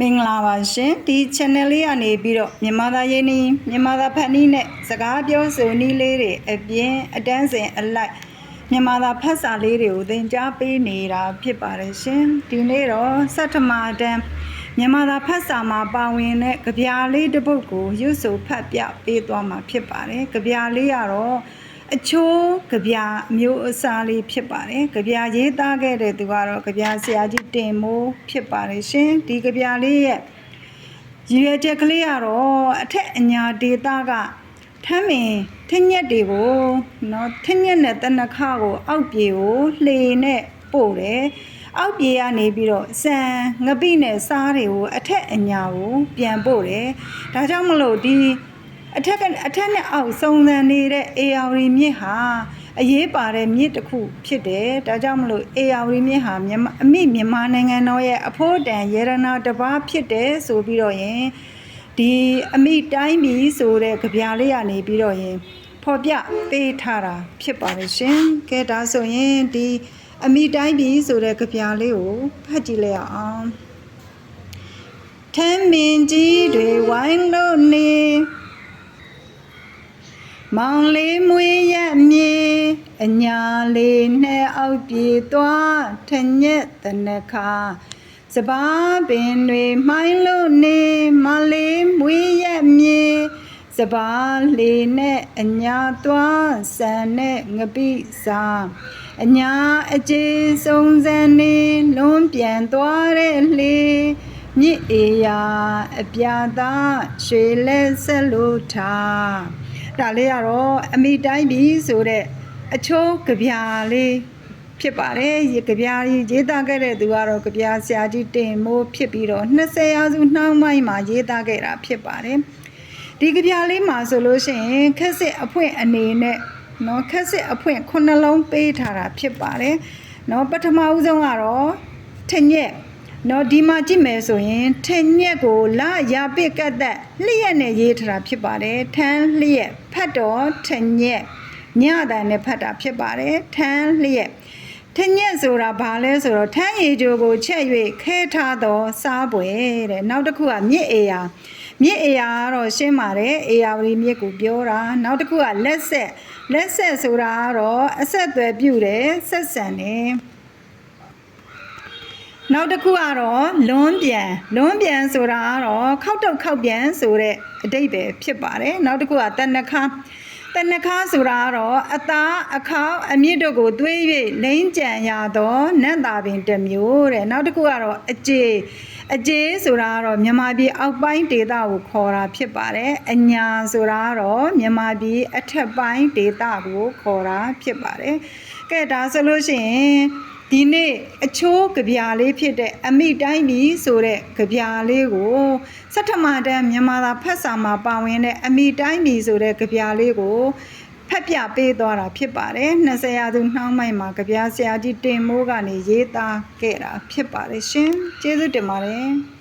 မင်္ဂလာပါရှင်ဒီ channel လေးကနေပြီးတော့မြန်မာသားရင်းနှီးမြန်မာသားဖတ်နည်းနဲ့စကားပြောဆိုနည်းလေးတွေအပြင်အတန်းစဉ်အလိုက်မြန်မာသားဖတ်စာလေးတွေကိုသင်ကြားပေးနေတာဖြစ်ပါတယ်ရှင်ဒီနေ့တော့စက်ထမတန်းမြန်မာသားဖတ်စာမှာပါဝင်တဲ့ကြပြာလေးတစ်ပုဒ်ကိုရွတ်ဆိုဖတ်ပြပေးသွားမှာဖြစ်ပါတယ်ကြပြာလေးကတော့ အချိုးကြပြာအမျိုးအစားလေးဖြစ်ပါတယ်ကြပြာရေးသားခဲ့တဲ့သူကတော့ကြပြာဆရာကြီးတင်မိုးဖြစ်ပါတယ်ရှင်ဒီကြပြာလေးရဲ့ရည်ရွယ်ချက်ကလေးကတော့အထက်အညာဒေတာကထမ်းမင်ထင်းညက်တွေကိုနော်ထင်းညက်နဲ့တနခါကိုအောက်ပြေကိုလှေနဲ့ပို့တယ်အောက်ပြေကနေပြီးတော့စံငပိနဲ့စားတွေကိုအထက်အညာကိုပြန်ပို့တယ်ဒါကြောင့်မလို့ဒီ အထက်ကအထက်နဲ့အောက်စုံစံနေတဲ့ AR မြစ်ဟာအရေးပါတဲ့မြစ်တစ်ခုဖြစ်တယ်ဒါကြောင့်မလို့ AR မြစ်ဟာမြန်မာအမိမြန်မာနိုင်ငံတော်ရဲ့အဖို့တန်ရေရနာတစ်ပါးဖြစ်တယ်ဆိုပြီးတော့ရင်ဒီအမိတိုင်းပြည်ဆိုတဲ့ကြပြာလေးကနေပြီးတော့ရင်ဖော်ပြပေးထားတာဖြစ်ပါတယ်ရှင်ကဲဒါဆိုရင်ဒီအမိတိုင်းပြည်ဆိုတဲ့ကြပြာလေးကိုဖတ်ကြည့်လိုက်အောင်ထမ်းမင်ကြီးတွေဝိုင်းလို့နေ မောင်လေးမွေးရမြေအညာလေးနဲ့အောက်ပြေသွားထညက်တနခါစပါးပင်တွေမှိုင်းလို့နေမလေးမွေးရမြေစပါးလေးနဲ့အညာသွားဆန်နဲ့ငပိစာအညာအကျေစုံစံနေလွန်ပြန်သွားတဲ့လေမြစ်အေယာအပြာသားရွှေလက်ဆက်လို့ထား ဒါလေးကတော့အမိတိုင်းပြီဆိုတဲ့အချိုးကြပြာလေးဖြစ်ပါတယ်ရေကြပြာကြီးရေးသားခဲ့တဲ့သူကတော့ကြပြာဆရာကြီးတင်မိုးဖြစ်ပြီးတော့20ရာစုနှောင်းပိုင်းမှာရေးသားခဲ့တာဖြစ်ပါတယ်ဒီကြပြာလေးမှာဆိုလို့ရှိရင်ခက်စစ်အဖွင့်အနေနဲ့နော်ခက်စစ်အဖွင့်ခုနှလုံးပေးထားတာဖြစ်ပါတယ်နော်ပထမဦးဆုံးကတော့ထညက် နော်ဒီမှာကြည့်မယ်ဆိုရင်ထင်ညက်ကိုလာရပစ်ကတ်သက်လျက်နဲ့ရေးထားတာဖြစ်ပါတယ်ထန်းလျက်ဖတ်တော်ထင်ညက်ညတန်နဲ့ဖတ်တာဖြစ်ပါတယ်ထန်းလျက်ထင်ညက်ဆိုတာဘာလဲဆိုတော့ထန်းရည်ကြိုကိုချက်၍ခဲထားသောစားပွဲတဲ့နောက်တစ်ခုကမြစ်အေယာမြစ်အေယာကတော့ရှင်းပါတယ်အေယာဝတီမြစ်ကိုပြောတာနောက်တစ်ခုကလက်ဆက်လက်ဆက်ဆိုတာကတော့အဆက်အသွယ်ပြုတယ်ဆက်ဆံတယ် နောက်တစ်ခုကတော့လွန်းပြန်လွန်းပြန်ဆိုတာကတော့ခောက်တုတ်ခောက်ပြန်ဆိုတဲ့အတိတ်ပဲဖြစ်ပါတယ်နောက်တစ်ခုကတဏ္ဍခါတဏ္ဍခါဆိုတာကတော့အသားအခေါက်အမြင့်တို့ကိုသွေး၍လိမ့်ကြံရသောနတ်သားပင်တစ်မျိုးတဲ့နောက်တစ်ခုကတော့အကျေအကျေဆိုတာကတော့မြန်မာပြည်အောက်ပိုင်းဒေသကိုခေါ်တာဖြစ်ပါတယ်အညာဆိုတာကတော့မြန်မာပြည်အထက်ပိုင်းဒေသကိုခေါ်တာဖြစ်ပါတယ်ကဲဒါဆိုလို့ရှိရင် ဒီနေ့အချိုးကြပြာလေးဖြစ်တဲ့အမိတိုင်းပြည်ဆိုတဲ့ကြပြာလေးကိုစက်ထမတန်းမြန်မာသာဖတ်စာမှာပါဝင်တဲ့အမိတိုင်းပြည်ဆိုတဲ့ကြပြာလေးကိုဖတ်ပြပေးသွားတာဖြစ်ပါတယ်20ရာစုနှောင်းမိုက်မှာကြပြာဆရာကြီးတင်မိုးကနေရေးသားခဲ့တာဖြစ်ပါတယ်ရှင်ကျေးဇူးတင်ပါတယ်